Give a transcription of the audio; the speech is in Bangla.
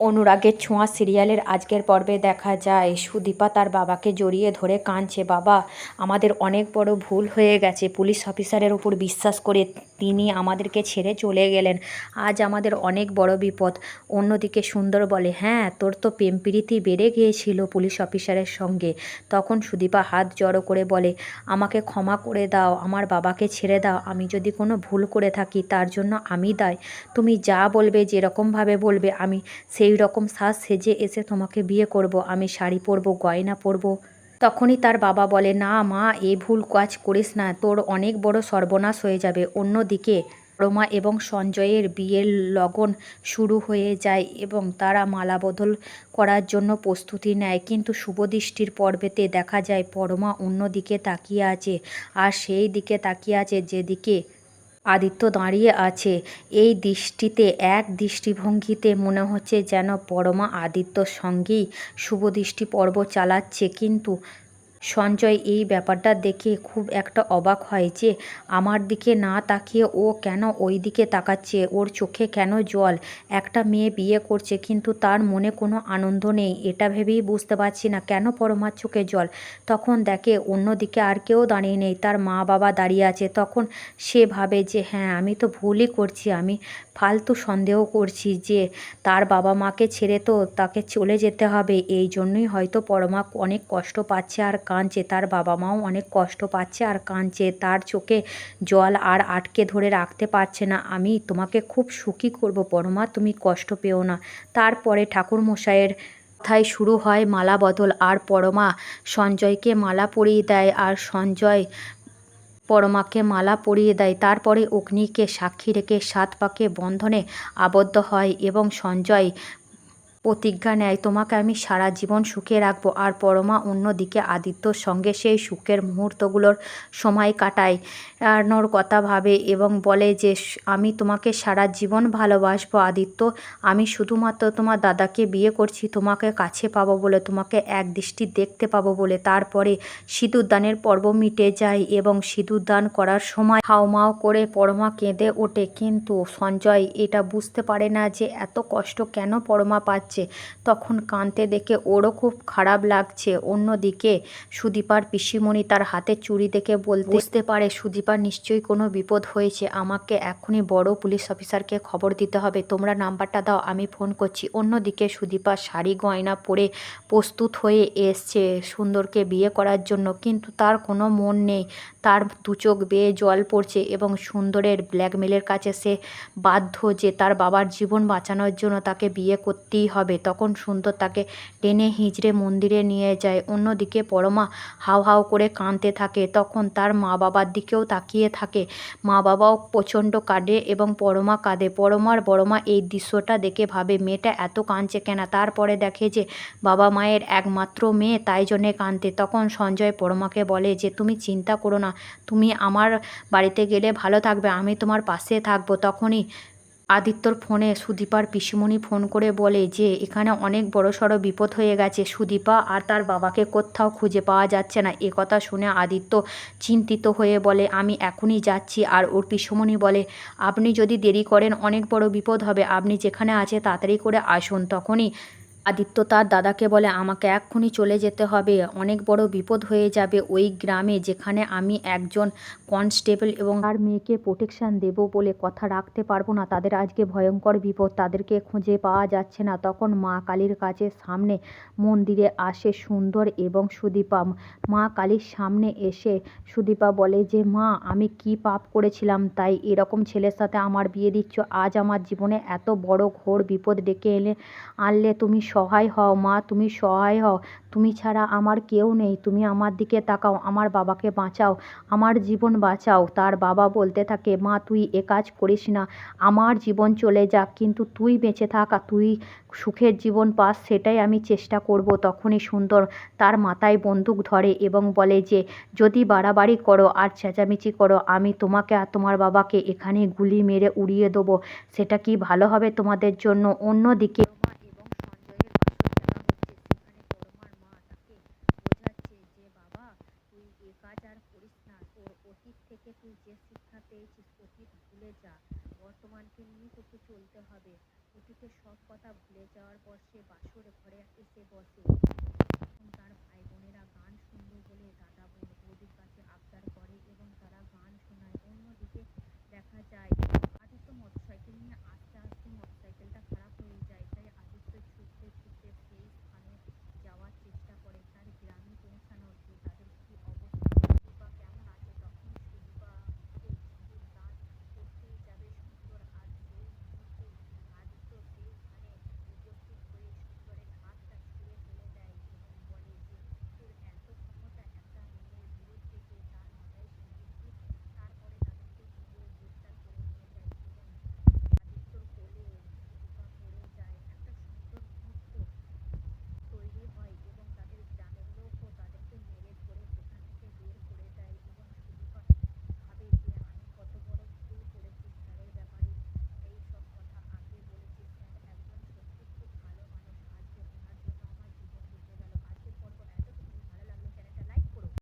অনুরাগের ছোঁয়া সিরিয়ালের আজকের পর্বে দেখা যায়। সুদীপা তার বাবাকে জড়িয়ে ধরে কাঁদছে, বাবা, আমাদের অনেক বড় ভুল হয়ে গেছে। পুলিশ অফিসারের উপর বিশ্বাস করে তিনি আমাদেরকে ছেড়ে চলে গেলেন। আজ আমাদের অনেক বড় বিপদ। অন্যদিকে সুন্দর বলে হ্যাঁ তোর তো প্রেম প্রীতি বেড়ে গিয়েছিল পুলিশ অফিসারের সঙ্গে। তখন সুদীপা হাত জড়ো করে বলে, আমাকে ক্ষমা করে দাও, আমার বাবাকে ছেড়ে দাও। আমি যদি কোনো ভুল করে থাকি, তার জন্য আমি দায়। তুমি যা বলবে, যেরকমভাবে বলবে, আমি সেই রকম সাজ সেজে এসে তোমাকে বিয়ে করব। আমি শাড়ি পরবো, গয়না পরবো। তখনই তার বাবা বলে, না মা, এ ভুল কাজ করিস না, তোর অনেক বড় সর্বনাশ হয়ে যাবে। অন্যদিকে রমা এবং সঞ্জয়ের বিয়ের লগন শুরু হয়ে যায় এবং তারা মালাবদল করার জন্য প্রস্তুতি নেয়। কিন্তু শুভদৃষ্টির পর্বেতে দেখা যায়, পরমা অন্যদিকে তাকিয়ে আছে আর সেই দিকে তাকিয়ে আছে যেদিকে আদিত্য দাঁড়িয়ে আছে। এই দৃষ্টিতে, এক দৃষ্টিভঙ্গিতে মনে হচ্ছে যেন পরমা আদিত্যর সঙ্গেই শুভদৃষ্টি পর্ব চালাচ্ছে। কিন্তু সঞ্জয়, এই ব্যাপারটা দেখে খুব একটা অবাক হয় যে আমার দিকে না তাকিয়ে ও কেন ওই দিকে তাকাচ্ছে? ওর চোখে কেন জল? একটা মেয়ে বিয়ে করছে কিন্তু তার মনে কোনো আনন্দ নেই। এটা ভেবেই বুঝতে পারছি না কেন পরমার চোখে জল? তখন দেখে অন্যদিকে আর কেউ দাঁড়িয়ে নেই। তার মা বাবা দাঁড়িয়ে আছে। তখন সে ভাবে যে হ্যাঁ আমি তো ভুলই করছি। আমি ফালতু সন্দেহ করছি যে তার বাবা মাকে ছেড়ে তো তাকে চলে যেতে হবে। এই জন্যই হয়তো পরমা অনেক কষ্ট পাচ্ছে আর কাঁদছে, তার বাবা মাও অনেক কষ্ট পাচ্ছে আর কাঁদছে। তার চোখে জল আর আটকে ধরে রাখতে পারছে না। আমি তোমাকে খুব সুখী করব পরমা, তুমি কষ্ট পেও না। তারপরে ঠাকুরমশাইয়ের কথায় শুরু হয় মালা বদল। আর পরমা সঞ্জয়কে মালা পরিয়ে দেয় আর সঞ্জয় পরমাকে মালা পরিয়ে দেয়। তারপরে অগ্নিকে সাক্ষী রেখে সাত পাকে বন্ধনে আবদ্ধ হয় এবং সঞ্জয় প্রতিজ্ঞা নেয়, তোমাকে আমি সারা জীবন সুখে রাখব। আর পরমা অন্যদিকে আদিত্যর সঙ্গে সেই সুখের মুহূর্তগুলোর সময় কাটায়। আনোর কথা ভাবে এবং বলে যে, আমি তোমাকে সারা জীবন ভালোবাসবো আদিত্য। আমি শুধুমাত্র তোমার দাদাকে বিয়ে করছি, তোমাকে কাছে পাবো বলে, তোমাকে এক দৃষ্টি দেখতে পাবো বলে। তারপরে সিঁদুরদানের পর্ব মিটে যায় এবং সিঁদুরদান করার সময় হাওমাও করে পরমা কেঁদে ওঠে। কিন্তু সঞ্জয় এটা বুঝতে পারে না যে, এত কষ্ট কেন পরমা পাচ্ছে? যাচ্ছে। তখন কাঁদতে দেখে ওরও খুব খারাপ লাগছে। অন্যদিকে সুদীপার পিসিমণি তার হাতে চুড়ি দেখে বল বুঝতে পারে সুদীপার নিশ্চয়ই কোনো বিপদ হয়েছে। আমাকে এখনই বড় পুলিশ অফিসারকে খবর দিতে হবে। তোমরা নাম্বারটা দাও, আমি ফোন করছি। অন্যদিকে সুদীপা শাড়ি গয়না পরে প্রস্তুত হয়ে এসছে সুন্দরকে বিয়ে করার জন্য। কিন্তু তার কোনো মন নেই। তার দু চোখ বেয়ে জল পড়ছে এবং সুন্দরের ব্ল্যাকমেলের কাছে সে বাধ্য যে তার বাবার জীবন বাঁচানোর জন্য তাকে বিয়ে করতেই হবে। তখন সুন্দর তাকে টেনে হিঁচড়ে মন্দিরে নিয়ে যায়। অন্যদিকে পরমা হাও হাও করে কাঁদতে থাকে। তখন তার মা বাবার দিকেও তাকিয়ে থাকে। মা বাবাও প্রচণ্ড কাঁদে এবং পরমা কাঁদে। পরমার বড়মা এই দৃশ্যটা দেখে ভাবে, মেয়েটা এত কাঁদছে কেন? তারপরে দেখে যে বাবা মায়ের একমাত্র মেয়ে, তাই জন্যে কাঁদতে। তখন সঞ্জয় পরমাকে বলে যে, তুমি চিন্তা করো না। তুমি আমার বাড়িতে গেলে ভালো থাকবে। আমি তোমার পাশে থাকব। তখনই আদিত্যর ফোনে সুদীপার পিসিমণি ফোন করে বলে যে, এখানে অনেক বড় সড়ো বিপদ হয়ে গেছে। সুদীপা আর তার বাবাকে কোথাও খুঁজে পাওয়া যাচ্ছে না। এ কথা শুনে আদিত্য চিন্তিত হয়ে বলে, আমি এখনই যাচ্ছি। আর ওর পিসিমণি বলে, আপনি যদি দেরি করেন, অনেক বড় বিপদ হবে। আপনি যেখানে আছে, তাড়াতাড়ি করে আসুন। তখনই আদিত্য তার দাদাকে বলে, আমাকে এক্ষুনি চলে যেতে হবে। অনেক বড় বিপদ হয়ে যাবে ওই গ্রামে যেখানে আমি একজন কনস্টেবল এবং তার মেয়েকে প্রোটেকশান দেব বলে কথা রাখতে পারব না। তাদের আজকে ভয়ঙ্কর বিপদ। তাদেরকে খুঁজে পাওয়া যাচ্ছে না। তখন মা কালীর কাছে সামনে মন্দিরে আসে সুন্দর এবং সুদীপা। মা কালীর সামনে এসে সুদীপা বলে, যে মা, আমি কি পাপ করেছিলাম? তাই এরকম ছেলের সাথে আমার বিয়ে দিচ্ছ। আজ আমার জীবনে এত বড় ঘোর বিপদ ডেকে এলে আনলে তুমি সহায় হও, মা, তুমি সহায় হও। তুমি ছাড়া আমার কেউ নেই। তুমি আমার দিকে তাকাও, আমার বাবাকে বাঁচাও, আমার জীবন বাঁচাও। তার বাবা বলতে থাকে, মা, তুই এ কাজ করিস না। আমার জীবন চলে যাক, কিন্তু তুই বেঁচে থাক আর তুই সুখের জীবন পাস, সেটাই আমি চেষ্টা করব। তখনই সুন্দর তার মাথায় বন্দুক ধরে এবং বলে যে, যদি বাড়াবাড়ি করো আর চেঁচামেচি করো, আমি তোমাকে আর তোমার বাবাকে এখানে গুলি মেরে উড়িয়ে দেবো। সেটা কি ভালো হবে তোমাদের জন্য? অন্যদিকে ভুলে যা। বর্তমানকে নিয়ে তোকে চলতে হবে। অতীতের সব কথা ভুলে যাওয়ার পর সে বাসর ঘরে এসে বসে। তার ভাই বোনেরা গান শুনবে বলে দাদা বোন বৌদির কাছে আবদার করে এবং তারা গান শোনায়।